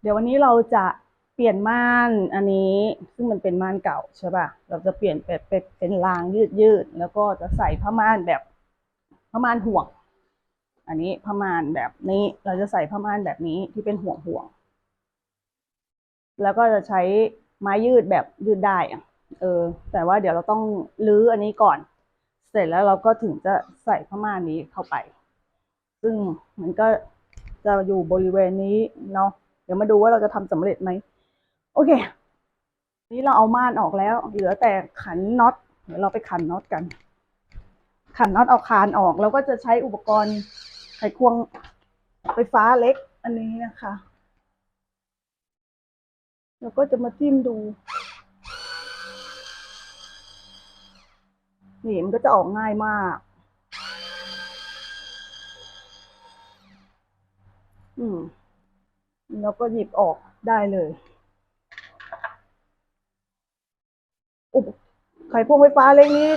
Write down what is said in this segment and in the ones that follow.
เดี๋ยววันนี้เราจะเปลี่ยนม่านอันนี้ซึ่งมันเป็นม่านเก่าใช่ป่ะ เราจะเปลี่ยนเป็นเป็นรางยืดยืดๆแล้วก็จะใส่ผ้าม่านแบบผ้าม่านห่วง อันนี้ผ้าม่านแบบนี้เราจะใส่ผ้าม่านแบบนี้ที่เป็นห่วงห่วงๆแล้วก็จะใช้ไม้ยืดแบบยืดได้อะเออ แต่ว่าเดี๋ยวเราต้องลื้ออันนี้ก่อน เสร็จแล้วเราก็ถึงจะใส่ผ้าม่านนี้เข้าไป ซึ่งมันก็จะอยู่บริเวณนี้เนาะ ดี๋ยวมาดูว่าเราจะทำสำเร็จไหมโอเค นี้เราเอาม่านออกแล้ว เหลือแต่ขันน็อตเดี๋ยวเราไปขันน็อตกัน ขันน็อตเอาคานออกเราก็จะใช้อุปกรณ์ไขควงไฟฟ้าเล็ก อันนี้นะคะแล้วก็จะมาจิ้มดู นี่มันก็จะออกง่ายมาก อืม แล้วก็หยิบออกได้เลย อุปไขควงไฟฟ้าเล็กนี้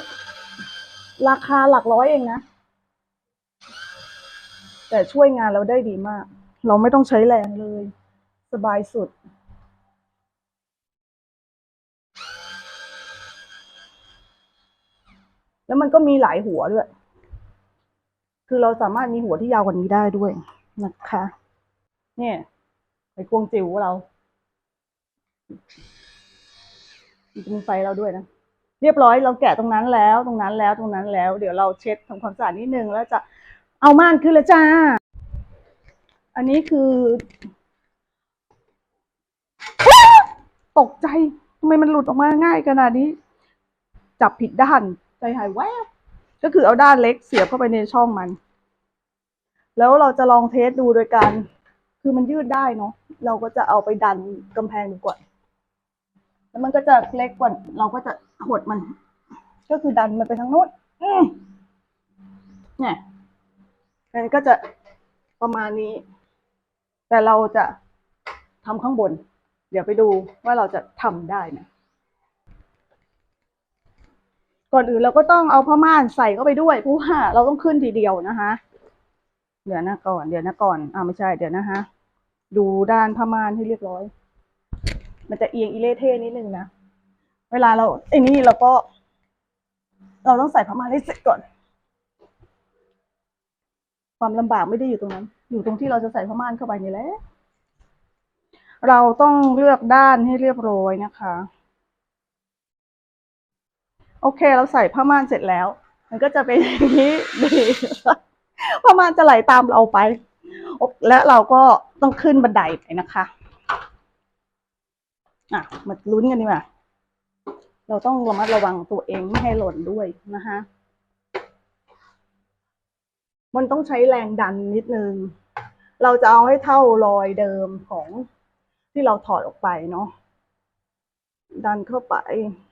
ราคาหลักร้อยเองนะ แต่ช่วยงานเราได้ดีมาก เราไม่ต้องใช้แรงเลย สบายสุดแล้วมันก็มีหลายหัวด้วย คือเราสามารถมีหัวที่ยาวกว่านี้ได้ด้วยนะคะ เนี่ย ไขควงจิ๋วเรามันจะมีไฟเราด้วยนะ เรียบร้อยเราแกะตรงนั้นแล้วตรงนั้นแล้วตรงนั้นแล้ว เดี๋ยวเราเช็ดทำความสะอาดนิดนึงแล้วจะเอาม่านขึ้นแล้วจ้า อันนี้คือ ตกใจทำไมมันหลุดออกมาง่ายขนาดนี้ จับผิดด้านใจหายแวบก็คือเอาด้านเล็กเสียบเข้าไปในช่องมัน แล้วเราจะลองเทสดูโดยการ คือมันยืดได้เนาะเราก็จะเอาไปดันกำแพงดูก่อน แล้วมันก็จะเล็กกว่าเราก็จะหดมัน ก็คือดันมันไปทางโน้นเนี่ยมันก็จะประมาณนี้ แต่เราจะทำข้างบน เดี๋ยวไปดูว่าเราจะทำได้ไหมก่อนอื่นเราก็ต้องเอาผ้าม่านใส่เข้าไปด้วยเพราะว่าเราต้องขึ้นทีเดียวนะคะ เดี๋ยวนะก่อน เดี๋ยวนะก่อนอ่าไม่ใช่ เดี๋ยวนะฮะ ดูด้านผ้าม่านให้เรียบร้อย มันจะเอียงอีเล่เท่นิดนึงนะ เวลาเราไอ้นี่เราก็ เราต้องใส่ผ้าม่านให้เสร็จก่อน ความลำบากไม่ได้อยู่ตรงนั้น อยู่ตรงที่เราจะใส่ผ้าม่านเข้าไปนี่แหละ เราต้องเลือกด้านให้เรียบร้อยนะคะ โอเค เราใส่ผ้าม่านเสร็จแล้ว มันก็จะเป็นอย่างนี้ดี ผ้าม่านจะไหลตามเราไป และเราก็ต้องขึ้นบันไดไปนะคะอะมาลุ้นกันดีกว่าเราต้องระมัดระวังตัวเองไม่ให้หล่นด้วยนะคะมันต้องใช้แรงดันนิดนึง เราจะเอาให้เท่ารอยเดิมของที่เราถอดออกไปเนาะ ดันเข้าไป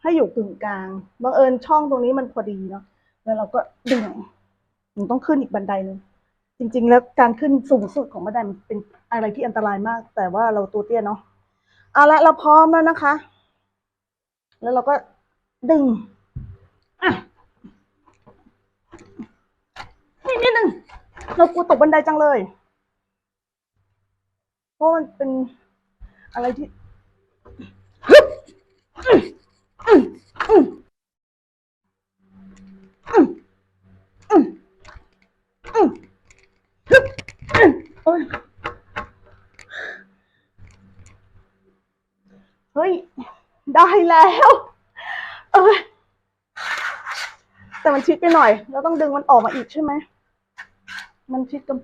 ให้อยู่กึ่งกลาง บังเอิญช่องตรงนี้มันพอดีเนาะ แล้วเราก็ดึง มันต้องขึ้นอีกบันไดหนึงจริง ๆ แล้วการขึ้นสูงสุดของบันไดมันเป็นอะไรที่อันตรายมาก แต่ว่าเราตัวเตี้ยเนาะเอาละเราพร้อมแล้วนะคะ แล้วเราก็ดึงอะนี่นิดนึงเรากลัวตกบันไดจังเลย เพราะมันเป็นอะไรที่ โอ๊ยเฮ้ย ได้แล้ว เอยแต่มันชิดไปหน่อย เราต้องดึงมันออกมาอีกใช่ไหม มันชิดกับ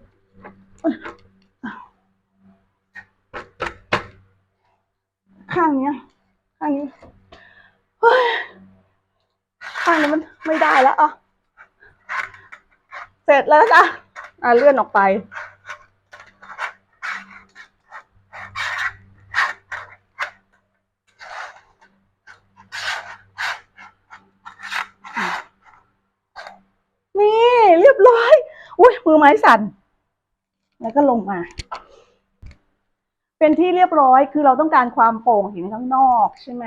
ข้างเนี้ยข้างนี้เฮ้ยข้างนี้มันไม่ได้แล้วอะ เสร็จแล้วจ้ะอะเลื่อนออกไป นี่เรีย บร้อยอุ้ยมือไม้สั่น แล้วก็ลงมา เป็นที่เรียบร้อยคือเราต้องการความโปร่งเห็นข้างนอกใช่ไหม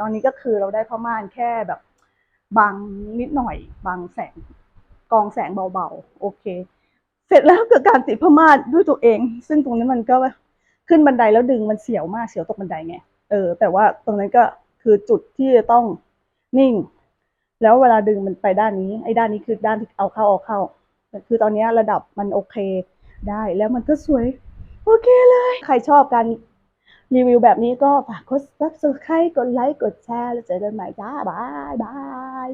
ตอนนี้ก็คือเราได้ผ้าม่านแค่แบบบังนิดหน่อยบังแสงกองแสงเบาๆ โอเค เสร็จแล้วเกิดการติดผ้าม่านด้วยตัวเอง ซึ่งตรงนี้มันก็ขึ้นบันไดแล้วดึงมันเสียวมากเสียวตกบันไดไง เออ แต่ว่าตรงนั้นก็คือจุดที่จะต้องนิ่ง แล้วเวลาดึงมันไปด้านนี้ ไอ้ด้านนี้คือด้านที่เอาเข้าออกเข้า คือตอนนี้ระดับมันโอเคได้แล้วมันก็สวย โอเคเลย ใครชอบการรีวิวแบบนี้ก็ฝากกดซับสไครต์กดไลค์กดแชร์ แล้วเจอกันใหม่จ้าบาย บาย